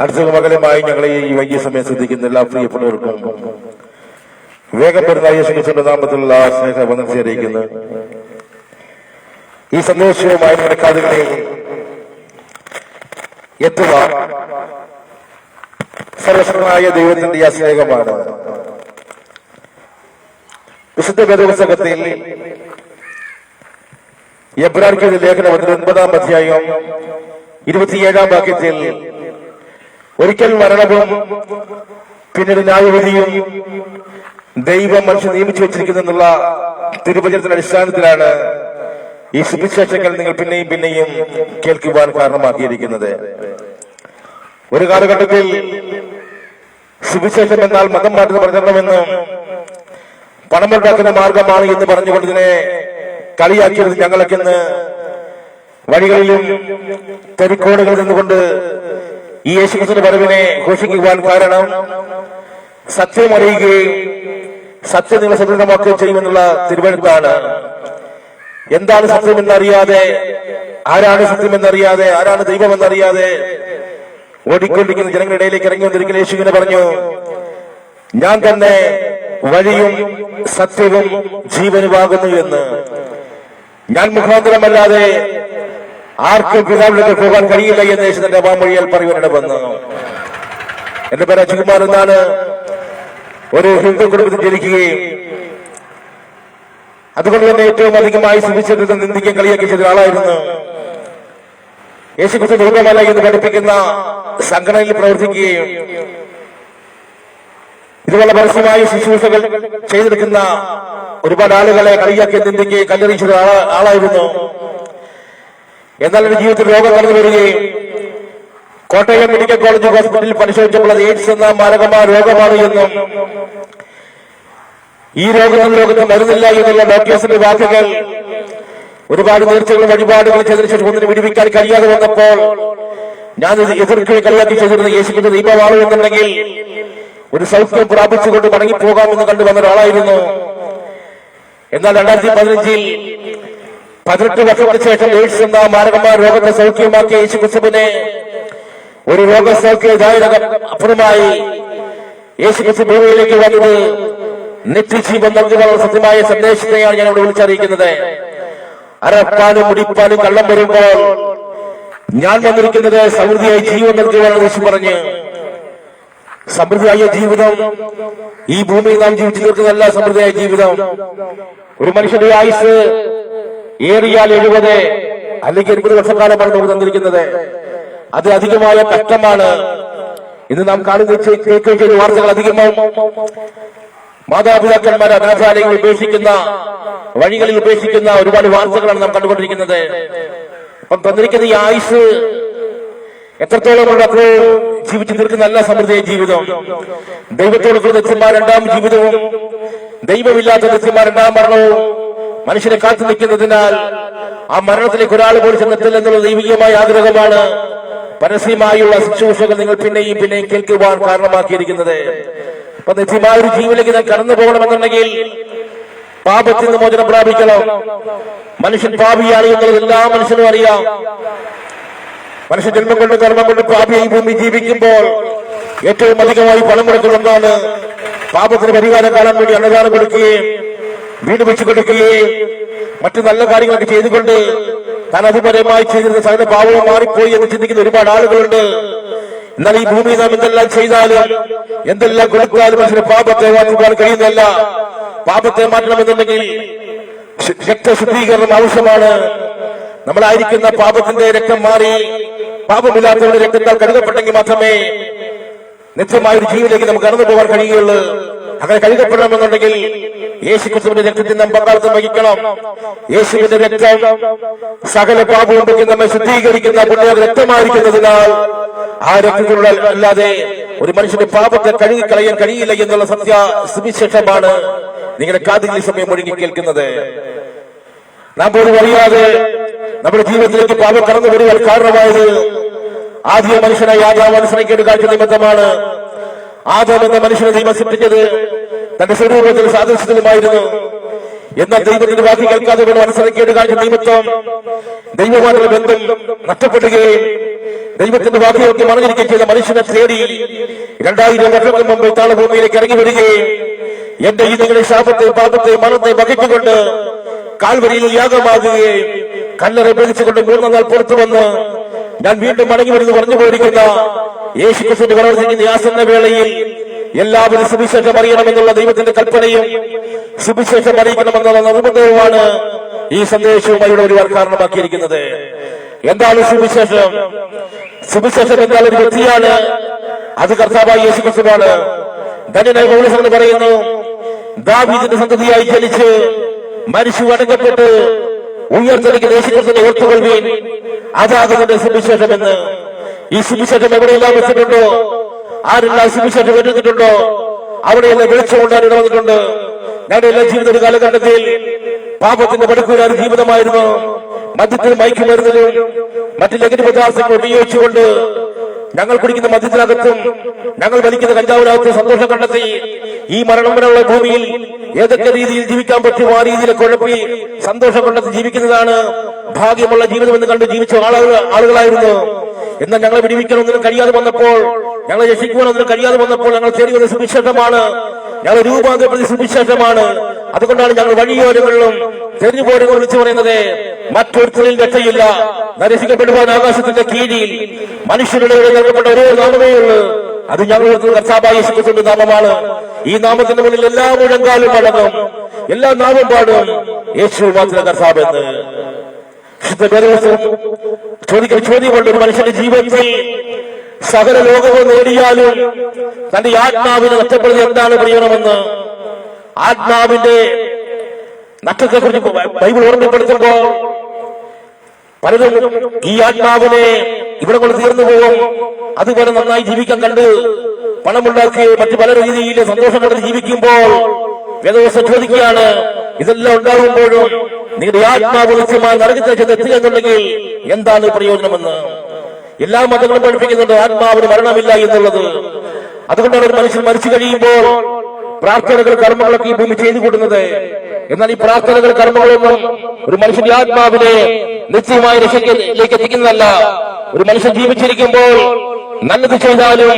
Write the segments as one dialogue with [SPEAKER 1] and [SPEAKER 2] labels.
[SPEAKER 1] അടുത്ത മകളുമായി ഞങ്ങളെ ഈ വൈകിയ സമയം ശ്രദ്ധിക്കുന്ന എല്ലാ പ്രിയപ്പെട്ടവർക്കും വേഗപ്പെടുന്ന യേശുക്രിസ്തുവിന്റെ നാമത്തിലുള്ള സ്നേഹ ഈ സന്തോഷവുമായി നിങ്ങളുടെ കാതുകളിൽ എത്തുക. സർവശക്തനായ ദൈവത്തിന്റെ ആ സ്നേഹമാണ് വിശുദ്ധ വേദപുസ്തകത്തിൽ എബ്രാർക്കിന്റെ ലേഖനം ഒൻപതാം അധ്യായം ഇരുപത്തിയേഴാം വാക്യത്തിൽ ഒരിക്കൽ മരണവും പിന്നീട് ന്യായവിധിയും ദൈവം മനുഷ്യൻ നിയമിച്ചു വെച്ചിരിക്കുന്നുള്ള തിരുവചനത്തിന്റെ അടിസ്ഥാനത്തിലാണ് ഈ സുവിശേഷങ്ങൾ നിങ്ങൾ പിന്നെയും പിന്നെയും കേൾക്കുവാൻ കാരണമാക്കിയിരിക്കുന്നത്. ഒരു കാലഘട്ടത്തിൽ സുവിശേഷം എന്നാൽ മതം മാറ്റുന്ന പ്രചരണമെന്നും പണമുണ്ടാക്കുന്ന മാർഗമാണ് എന്ന് പറഞ്ഞുകൊണ്ട് ഇതിനെ കളിയാക്കിയത് ഞങ്ങളൊക്കെ ഇന്ന് വഴികളിലും തെരുക്കോടുകളിൽ നിന്നുകൊണ്ട് ഈ യേശുക്രിസ്തുവിന്റെ വരവിനെ ഘോഷിക്കുവാൻ കാരണം സത്യം അറിയുകയും സത്യം നിങ്ങളെ സ്വതന്ത്രമാക്കുകയും ചെയ്യുമെന്നുള്ള തിരുവഴുത്താണ്. എന്താണ് സത്യം എന്നറിയാതെ ആരാണ് സത്യം എന്നറിയാതെ ആരാണ് ദൈവം എന്നറിയാതെ ഓടിക്കൊണ്ടിരിക്കുന്ന ജനങ്ങളുടെ ഇടയിലേക്ക് ഇറങ്ങി വന്നിരിക്കുന്ന യേശു ഇങ്ങനെ പറഞ്ഞു ഞാൻ തന്നെ വഴിയും സത്യവും ജീവനുമാകുന്നു എന്ന്. ഞാൻ മുഖാന്തരമല്ലാതെ ആർക്കും പിതാവിലേക്ക് പോകാൻ കഴിയില്ല എന്ന് യേശു വാമൊഴിയൽ പറയുവാനിട വന്നു. എന്റെ പേര് അജികുമാർ എന്നാണ് ഒരു ഹിന്ദു കുടുംബത്തിൽ ജനിക്കുകയും അതുകൊണ്ട് തന്നെ ഏറ്റവും അധികമായി സുവിശേഷത്തെ നിന്ദിക്കാൻ കളിയാക്കി ചെയ്ത ആളായിരുന്നു യേശുക്രിസ്തു ദുർഗമല എന്ന് പഠിപ്പിക്കുന്ന സംഘടനയിൽ പ്രവർത്തിക്കുകയും ഇതുപോലെ പരസ്യമായി ശുശ്രൂഷകൾ ചെയ്തെടുക്കുന്ന ഒരുപാട് ആളുകളെ കളിയാക്കി നിന്ദിക്കുകയും കല്ലെറിയിച്ചത് ആളായിരുന്നു. എന്നാൽ എന്റെ ജീവിതത്തിൽ രോഗം കടന്നു വരികയും കോട്ടയം മെഡിക്കൽ കോളേജ് ഹോസ്പിറ്റലിൽ പരിശോധിച്ചപ്പോൾ അത് എയ്ഡ്സ് എന്ന മാരകമായ രോഗമാണ് എന്നും ഈ രോഗത്തിൽ ലോകത്ത് മരുന്നില്ല എന്നുള്ള ഡോക്ടേഴ്സിന്റെ വാക്കുകൾ ഒരുപാട് നേർച്ചകളും വഴിപാടുകൾ ചെയ്തതിനു ശേഷം ഒന്നിനെ വിടിവിക്കാൻ കഴിയാതെ വന്നപ്പോൾ ഞാൻ എതിർക്കുകയും കളിയാക്കി ചെയ്തിരുന്ന യേശുവിന്റെ ദീപമാണോ എന്നുണ്ടെങ്കിൽ ഒരു സൗഖ്യം പ്രാപിച്ചുകൊണ്ട് മടങ്ങിപ്പോകാമെന്ന് കണ്ടു വന്ന ഒരാളായിരുന്നു. എന്നാൽ രണ്ടായിരത്തി പതിനഞ്ചിൽ പതിനെട്ട് വർഷത്തിന് ശേഷം എയ്ഡ്സ് എന്ന മാരകമായ രോഗത്തെ സൗഖ്യമാക്കിയ യേശു ക്രിസ്തുവിനെ ഒരു രോഗസൗഖ്യദായകം അപ്പുറമായി യേശു ക്രിസ്തു ഭൂമിയിലേക്ക് വന്നത് നിത്യജീവൻ നൽകുവാനുള്ള സത്യമായ സന്ദേശത്തെയാണ് ഞാൻ ഇവിടെ വിളിച്ചറിയിക്കുന്നത്. അരപ്പാനും മുടിപ്പാനും കള്ളം വരുമ്പോൾ ഞാൻ വന്നിരിക്കുന്നത് സമൃദ്ധിയായി ജീവൻ നൽകുവാനുള്ള യേശു പറഞ്ഞ്. സമൃദ്ധിയായ ജീവിതം ഈ ഭൂമിയിൽ നാം ജീവിച്ചു തീർക്കുന്നതല്ല സമൃദ്ധിയായ ജീവിതം. ഒരു മനുഷ്യന്റെ ആയുസ് ഏറിയാൽ എഴുപത് അല്ലെങ്കിൽ എൺപത് വർഷക്കാലമാണ് നമ്മൾ തന്നിരിക്കുന്നത്. അത് അധികമായ കഷ്ടമാണ് ഇന്ന് നാം കാണുന്ന ചെയ്ത വാർത്തകൾ അധികമാവും. മാതാപിതാക്കന്മാരെ അനാഥാലയങ്ങൾ ഉപേക്ഷിക്കുന്ന വഴികളിൽ ഉപേക്ഷിക്കുന്ന ഒരുപാട് വാർത്തകളാണ് നാം കണ്ടുകൊണ്ടിരിക്കുന്നത്. അപ്പം തന്നിരിക്കുന്ന ഈ ആയുസ് എത്രത്തോളം അത്ര ജീവിച്ചു തീർക്കുന്ന നല്ല സമൃദ്ധിയ ജീവിതം. ദൈവത്തോട് കൂടി രണ്ടാം ജീവിതവും. ദൈവമില്ലാത്ത നിത്യമായ രണ്ടാം മരണവും. മനുഷ്യനെ കാത്തു നിൽക്കുന്നതിനാൽ ആ മരണത്തിലേക്ക് ഒരാൾ പോലും ചെന്നിട്ടില്ല എന്നുള്ള ദൈവികമായ ആഗ്രഹമാണ്. പരസ്യമായുള്ള ശുശ്രൂഷകൾ നിങ്ങൾ പിന്നെയും പിന്നെയും കേൾക്കുവാൻ കാരണമാക്കിയിരിക്കുന്നത്. അപ്പൊ നിത്യമായ ഒരു ജീവിലേക്ക് ഞാൻ കടന്നു പോകണമെന്നുണ്ടെങ്കിൽ പാപത്തിൽ നിന്ന് മോചനം പ്രാപിക്കണം. മനുഷ്യൻ പാപിയാണ് എന്നുള്ളത് എല്ലാ മനുഷ്യനും അറിയാം. മനുഷ്യ ജന്മം കൊണ്ട് കർമ്മം കൊണ്ട് പാപിയായി ഭൂമി ജീവിക്കുമ്പോൾ ഏറ്റവും അധികമായി പണം മുടക്കുന്നതാണ് പാപത്തിന് പരിഹാരം കാണാൻ വേണ്ടി അന്നദാനം കൊടുക്കുകയും വീട് വെച്ചു കൊടുക്കുകയും മറ്റു നല്ല കാര്യങ്ങളൊക്കെ ചെയ്തുകൊണ്ട് താൻ അതിപരമായി ചെയ്തിരുന്ന സകല പാവവും മാറിപ്പോയി എന്ന് ചിന്തിക്കുന്ന ഒരുപാട് ആളുകളുണ്ട്. എന്നാൽ ഈ ഭൂമി നാം എന്തെല്ലാം ചെയ്താലും എന്തെല്ലാം കൊടുത്താലും മനുഷ്യന് പാപത്തെ മാറ്റുവാൻ കഴിയുന്നില്ല പാപത്തെ മാറ്റണമെന്നുണ്ടെങ്കിൽ രക്തശുദ്ധീകരണം ആവശ്യമാണ്. നമ്മളായിരിക്കുന്ന പാപത്തിന്റെ രക്തം മാറി പാപമില്ലാത്തവരുടെ രക്തത്താൽ കരുതപ്പെട്ടെങ്കിൽ മാത്രമേ നിത്യമായ ഒരു ജീവിതത്തിലേക്ക് നമുക്ക് കടന്നു പോകാൻ കഴിയുകയുള്ളൂ. അങ്ങനെ കഴുകപ്പെടണമെന്നുണ്ടെങ്കിൽ യേശു ക്രിസ്തുവിന്റെ രക്തത്തിൽ നാം പങ്കാളിത്തം വഹിക്കണം. യേശുവിന്റെ രക്തം സകല പാപവും നമ്മെ ശുദ്ധീകരിക്കുന്ന പുണ്യ രക്തമായിരിക്കുന്നതിനാൽ ആ രക്തത്തിലൂടെ അല്ലാതെ ഒരു മനുഷ്യന്റെ പാപത്തെ കഴുകി കളയാൻ കഴിയില്ല എന്നുള്ള സത്യ സുവിശേഷമാണ് നിങ്ങളുടെ കാതിൽ സമയം ഒഴുകി കേൾക്കുന്നത്. നാം പോലും അറിയാതെ നമ്മുടെ ജീവിതത്തിലേക്ക് പാപം കടന്നു വരുവാൻ കാരണമായത് ആദ്യ മനുഷ്യനായി ആദ്യ മനസ്സിലേക്ക് കാഴ്ച നിമിത്തമാണ്. ആദം എന്ന മനുഷ്യനെ ദൈവം സൃഷ്ടിച്ചത് തന്റെ സ്വരൂപത്തിൽ സാദൃശ്യത്തിലുമായിരുന്നു. എന്നാൽ ദൈവത്തിന്റെ വാക്ക് കേൾക്കാതെ വേണം മനസ്സിലാക്കിയത് കാഴ്ച നിമിത്തം ദൈവമായിട്ടുള്ള ബന്ധം നഷ്ടപ്പെടുകയും ദൈവത്തിന്റെ വാക്കുകൾക്ക് മറിഞ്ഞിരിക്കുകയും ചെയ്ത മനുഷ്യനെ തേടി രണ്ടായിരം വർഷങ്ങൾക്ക് മുമ്പ് താളഭൂമിയിലേക്ക് ഇറങ്ങി വരികയും എന്റെ ഈ ശാപത്തെ പാപത്തെ മരണത്തെ വഹിച്ചുകൊണ്ട് കാൽവരിയിൽ യാഗമാകുകയും കല്ലറ പിടിച്ചുകൊണ്ട് മൂന്നാം നാൾ പുറത്തു വന്ന് ഞാൻ വീണ്ടും മടങ്ങി വരുന്നു പറഞ്ഞു പോയിരിക്കുന്ന യേശു ക്രിസ്തുവിന്റെ പ്രവർത്തിക്കുന്ന ആസന്ന വേളയിൽ എല്ലാവരും സുവിശേഷം അറിയണമെന്നുള്ള ദൈവത്തിന്റെ കൽപ്പനയും സുവിശേഷം അറിയിക്കണമെന്നുള്ള നിർബന്ധവുമാണ് ഈ സന്ദേശവുമായി ഒരുപാട് കാരണമാക്കിയിരിക്കുന്നത്. എന്താണ് സുവിശേഷം? സുവിശേഷം എന്നാൽ ഒരു വ്യക്തിയാണ്. അത് കർത്താവായി യേശു ക്രിസ്തുവാണ് ധന്യനായ പറയുന്നു ദാവീദിന്റെ സന്തതിയായി ജനിച്ച് മരിച്ചു അടങ്ങപ്പെട്ട് ഉയർത്തെടുക്കുന്ന യേശു ക്രിസ്തുവിനെ ഓർത്തുകൊള്ളുവീൻ സുവിശേഷം എന്ന്? ഈ സുവിശേഷം എവിടെയെല്ലാം വെച്ചിട്ടുണ്ടോ? ആരെല്ലാം സുവിശേഷം വെച്ചിട്ടുണ്ടോ അവിടെയെല്ലാം വിളിച്ചുകൊണ്ടാൻ ഇടവന്നിട്ടുണ്ട് ഞങ്ങളുടെ എല്ലാ ജീവിത ഒരു കാലഘട്ടത്തിൽ പാപത്തിന്റെ പടുക്കൂരാൻ ജീവിതമായിരുന്നു. മദ്യത്തിൽ മയക്കുമരുന്നിലും മറ്റു ലഹരി പദാർത്ഥങ്ങൾ ഉപയോഗിച്ചുകൊണ്ട് ഞങ്ങൾ കുടിക്കുന്ന മദ്യത്തിനകത്തും ഞങ്ങൾ വലിക്കുന്ന കഞ്ചാവിനകത്തും സന്തോഷം കണ്ടെത്തി ഈ മരണം വരെയുള്ള ഭൂമിയിൽ ഏതൊക്കെ രീതിയിൽ ജീവിക്കാൻ പറ്റുമോ ആ രീതിയിൽ കുഴപ്പി സന്തോഷം കണ്ടെത്തി ജീവിക്കുന്നതാണ് ഭാഗ്യമുള്ള ജീവിതമെന്ന് കണ്ട് ജീവിച്ച ആളുകളായിരുന്നു. എന്നാൽ ഞങ്ങളെ വിടിവിക്കണമെന്നും കഴിയാതെ വന്നപ്പോൾ ഞങ്ങളെ രക്ഷിക്കുവാനൊന്നും കഴിയാതെ വന്നപ്പോൾ ഞങ്ങൾ തേടി വന്ന സുവിശേഷമാണ്. ഞങ്ങൾ രൂപാന്തരപ്പെടുത്തി സുവിശേഷമാണ്. അതുകൊണ്ടാണ് ഞങ്ങൾ വഴിയോരങ്ങളിലും തെരഞ്ഞുപോരുകൾ വിളിച്ചു പറയുന്നത് മറ്റൊരുത്തലിൽ രക്ഷയില്ല. നരസിക്കപ്പെടുവാൻ ആകാശത്തിന്റെ കീഴിൽ മനുഷ്യരുടെ നൽകപ്പെട്ട ഒരേ നാമമേ ഉള്ളൂ. അത് ഞങ്ങൾ കർത്താബായി യേശുക്രിസ്തുവിന്റെ നാമമാണ്. ഈ നാമത്തിന്റെ മുന്നിൽ എല്ലാ മുഴങ്കാലും അടങ്ങും. എല്ലാ നാമം പാടും. യേശു മാത്രം കർത്താബ് വിശുദ്ധ ചോദിക്കുന്ന ചോദ്യമുണ്ട്. ഒരു മനുഷ്യന്റെ ജീവിതത്തിൽ സകല ലോകവും നേടിയാലും തന്റെ ആത്മാവിനെ നഷ്ടപ്പെടുന്നത് എന്താണ് പ്രിയണമെന്ന്? ആത്മാവിന്റെ നഷ്ടത്തെ കുറിച്ച് ബൈബിൾ ഓർമ്മപ്പെടുത്തുമ്പോൾ പലരും ഈ ആത്മാവിനെ ഇവിടെ കൊണ്ട് തീർന്നു പോകും. അതുപോലെ നന്നായി ജീവിക്കാൻ കണ്ട് പണമുണ്ടാക്കി മറ്റു പല രീതിയിൽ സന്തോഷം കൊണ്ട് ജീവിക്കുമ്പോൾ വേദവസ്ഥ ചോദിക്കുകയാണ് ഇതെല്ലാം ഉണ്ടാകുമ്പോഴും നിങ്ങളുടെ ആത്മാവ് നിത്യമായി നരകത്തിൽ ചെന്ന് എന്താണ് പ്രയോജനമെന്ന്? എല്ലാ മതങ്ങളും പഠിപ്പിക്കുന്നുണ്ട് ആത്മാവിന് മരണമില്ല എന്നുള്ളത്. അതുകൊണ്ടാണ് ഒരു മനുഷ്യൻ മരിച്ചു കഴിയുമ്പോൾ പ്രാർത്ഥനകൾ കർമ്മങ്ങളൊക്കെ ഈ ഭൂമി ചെയ്തു കൂട്ടുന്നത്. എന്നാൽ ഈ പ്രാർത്ഥനകൾ കർമ്മങ്ങളൊന്നും ഒരു മനുഷ്യന്റെ ആത്മാവിനെ നിശ്ചയമായ രക്ഷയിലേക്ക് എത്തിക്കുന്നതല്ല ഒരു മനുഷ്യൻ ജീവിച്ചിരിക്കുമ്പോൾ നല്ലത് ചെയ്താലും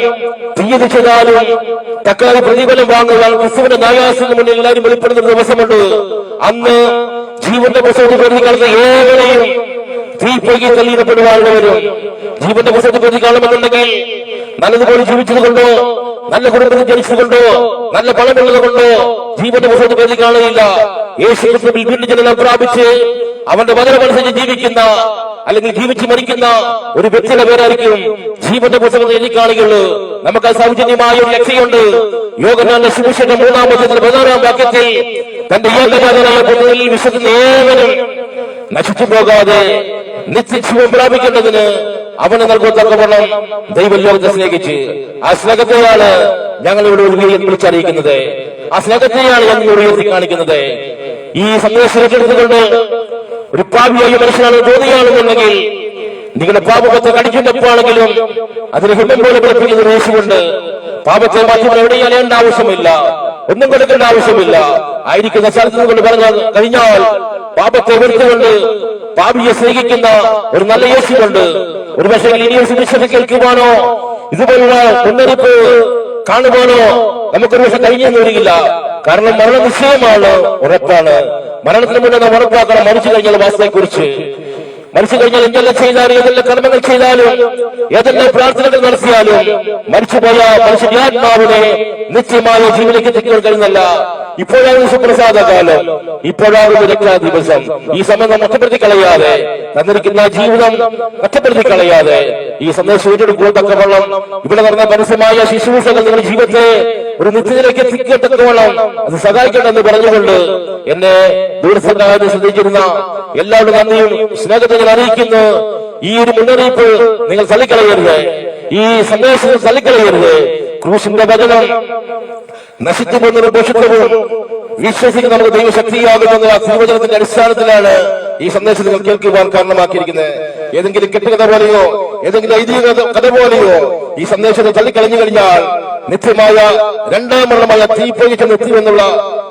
[SPEAKER 1] തീയത് ചെയ്താലും തക്കാളി പ്രതിഫലം വാങ്ങുക ക്രിസ്തുവിന്റെ നായാസിന് മുന്നിൽ എല്ലാവരും വെളിപ്പെടുന്ന ദിവസമുണ്ട്. അന്ന് ജീവന്റെ പുസ്തകത്തിൽ പ്രതി കളഞ്ഞ ഏവരെയും തീപ്പൊയ്ക്ക് തള്ളിയിടപ്പെടുവാനുള്ള വരും ജീവന്റെ പുസ്തകത്തിൽ പ്രതി കാണുമെന്നുണ്ടെങ്കിൽ നല്ലതുപോലെ ജീവിച്ചതുകൊണ്ടോ നല്ല കുടുംബത്തിൽ ജനിച്ചതുകൊണ്ടോ നല്ല പണമുള്ളത് കൊണ്ടോ ജീവന്റെ പുസ്തകത്തിൽ പ്രതി കാണുകയില്ല യേശു ക്രിസ്തുവിൽ വീണ്ടും പ്രാപിച്ച് അവന്റെ വചനമനുസരിച്ച് ജീവിക്കുന്ന അല്ലെങ്കിൽ ജീവിച്ച് മരിക്കുന്ന ഒരു വ്യക്തിയുടെ പേരായിരിക്കും ജീവന്റെ പുസ്തകത്തിൽ കാണുകയുള്ളൂ നമുക്ക് സൗജന്യമായ ഒരു ലക്ഷ്യമുണ്ട്. യോഗനാന്റെ സുവിശേഷം മൂന്നാമത്തെ പതിനാറാം വാക്യത്തിൽ തന്റെ ഏകജാതനായ പുത്രനിൽ വിശ്വസിക്കുന്ന ഏവരും നശിച്ചു പോകാതെ നിത്യജീവൻ പ്രാപിക്കേണ്ടതിന് അവന് നൽകുന്ന തക്കവണ്ണം ദൈവം സ്നേഹിച്ച് ആ സ്നേഹത്തെയാണ് ഞങ്ങൾ ഇവിടെ ഉയർത്തി വിളിച്ചറിയിക്കുന്നത് ആ സ്നേഹത്തെയാണ് ഞങ്ങൾ ഉയർത്തി കാണിക്കുന്നത്. ഈ സന്ദേശം ഏറ്റെടുത്തുകൊണ്ട് ഒരു പാപിയായ മനുഷ്യനാണ് തോന്നിയാണെന്നുണ്ടെങ്കിൽ നിങ്ങളുടെ പാപത്തെ കടിക്കുന്നപ്പോഴാണെങ്കിലും അതിന് ഹിമം പോലെ പഠിപ്പിക്കുന്ന ഒരു യേശുണ്ട് പാപത്തെ മാറ്റി എവിടെയും അലയേണ്ട ആവശ്യമില്ല. ഒന്നും കൊടുക്കേണ്ട ആവശ്യമില്ല. ആയിരിക്കുന്ന സ്ഥലത്ത് കൊണ്ട് പറഞ്ഞാൽ കഴിഞ്ഞാൽ പാപത്തെ വെറുത്തുകൊണ്ട് പാപിയെ സ്നേഹിക്കുന്ന ഒരു നല്ല യേശുണ്ട് ഒരു പക്ഷേ ഇനിയും സുവിശേഷം കേൾക്കുവാനോ? ഇതുപോലുള്ള മുന്നറിയിപ്പ് കാണുവാനോ? നമുക്കൊരു പക്ഷെ കഴിഞ്ഞെന്ന് വരികില്ല. കാരണം മരണ നിശ്ചയമാണ് ഉറപ്പാണ്. മരണത്തിന് മുന്നേ നാം ഉറപ്പാക്കണം. മരിച്ചു കഴിഞ്ഞാൽ വാസത്തെ കുറിച്ച് മരിച്ചു കഴിഞ്ഞാൽ എന്തെല്ലാം ചെയ്താലും ഏതെല്ലാം കർമ്മങ്ങൾ ചെയ്താലും ഏതെല്ലാം പ്രാർത്ഥനകൾ നടത്തിയാലും മരിച്ചുപോയ മനുഷ്യന്റെ ആത്മാവിനെ നിത്യമായ ജീവനിലേക്ക് എത്തിക്കാൻ കഴിയുന്നല്ല ഇപ്പോഴാണ് സുപ്രസാദ കാലം ഇപ്പോഴാണ് ദിവസം ഈ സമയം നാം നഷ്ടപ്പെടുത്തി കളയാതെ തന്നിരിക്കുന്ന ജീവിതം നഷ്ടപ്പെടുത്തി കളയാതെ ഈ സന്ദേശം ഏറ്റെടുക്കുക തക്കവണ്ണം ഇവിടെ നടന്ന പരസ്യമായ ശിശുഭൂഷകൾ നിങ്ങളുടെ ജീവിതത്തെ ഒരു നിത്യത്തിലേക്ക് എത്തിക്കത്തക്കവണ്ണം അത് സഹായിക്കണമെന്ന് പറഞ്ഞുകൊണ്ട് എന്നെ ദൂരസംഘാതെ ശ്രദ്ധിച്ചിരുന്ന എല്ലാവരുടെ നന്ദിയും സ്നേഹത്തെ ഞാൻ അറിയിക്കുന്നു. ഈ ഒരു മുന്നറിയിപ്പ് നിങ്ങൾ തള്ളിക്കളയരുത്. ഈ സന്ദേശം തള്ളിക്കളയരുത്. ക്രൂശിന്റെ വചനം നശിച്ചു പോകുന്ന ദോഷത്വവും വിശ്വസിക്കുന്ന നമുക്ക് ദൈവശക്തിയാകുമെന്ന തിരുവചനത്തിന്റെ അടിസ്ഥാനത്തിലാണ് ഈ സന്ദേശം നിങ്ങൾ കേൾക്കുവാൻ കാരണമാക്കിയിരിക്കുന്നത്. ഏതെങ്കിലും കെട്ടുകഥ പോലെയോ ഏതെങ്കിലും ഐതിഹ്യ കഥ- പോലെയോ ഈ സന്ദേശത്തെ തള്ളിക്കളഞ്ഞു കഴിഞ്ഞാൽ നിത്യമായ രണ്ടാം മരണമായ തീപ്പൊഴിച്ച് എന്നുള്ള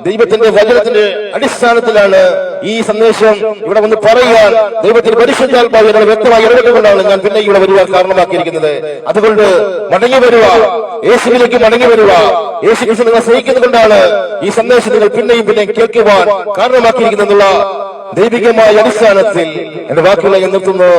[SPEAKER 1] ദൈവത്തിന്റെ വചനത്തിന്റെ അടിസ്ഥാനത്തിലാണ് ഈ സന്ദേശം ഇവിടെ വന്ന് പറയാൻ ദൈവത്തിന്റെ പരിശുദ്ധാത്മാവ് വ്യക്തമായി ഇടപെട്ടുകൊണ്ടാണ് ഞാൻ പിന്നെ ഇവിടെ വരുവാൻ കാരണമാക്കിയിരിക്കുന്നത്. അതുകൊണ്ട് മടങ്ങി വരുക. യേശുവിലേക്ക് മടങ്ങി വരുക. യേശു കൃഷ്ണ നിങ്ങൾ സ്നേഹിക്കുന്നത് കൊണ്ടാണ് ഈ സന്ദേശം നിങ്ങൾ പിന്നെയും പിന്നെയും കേൾക്കുവാൻ കാരണമാക്കിയിരിക്കുന്നുള്ള ദൈവികമായ അടിസ്ഥാനത്തിൽ എന്റെ വാക്കുകളെ നിർത്തുന്നു.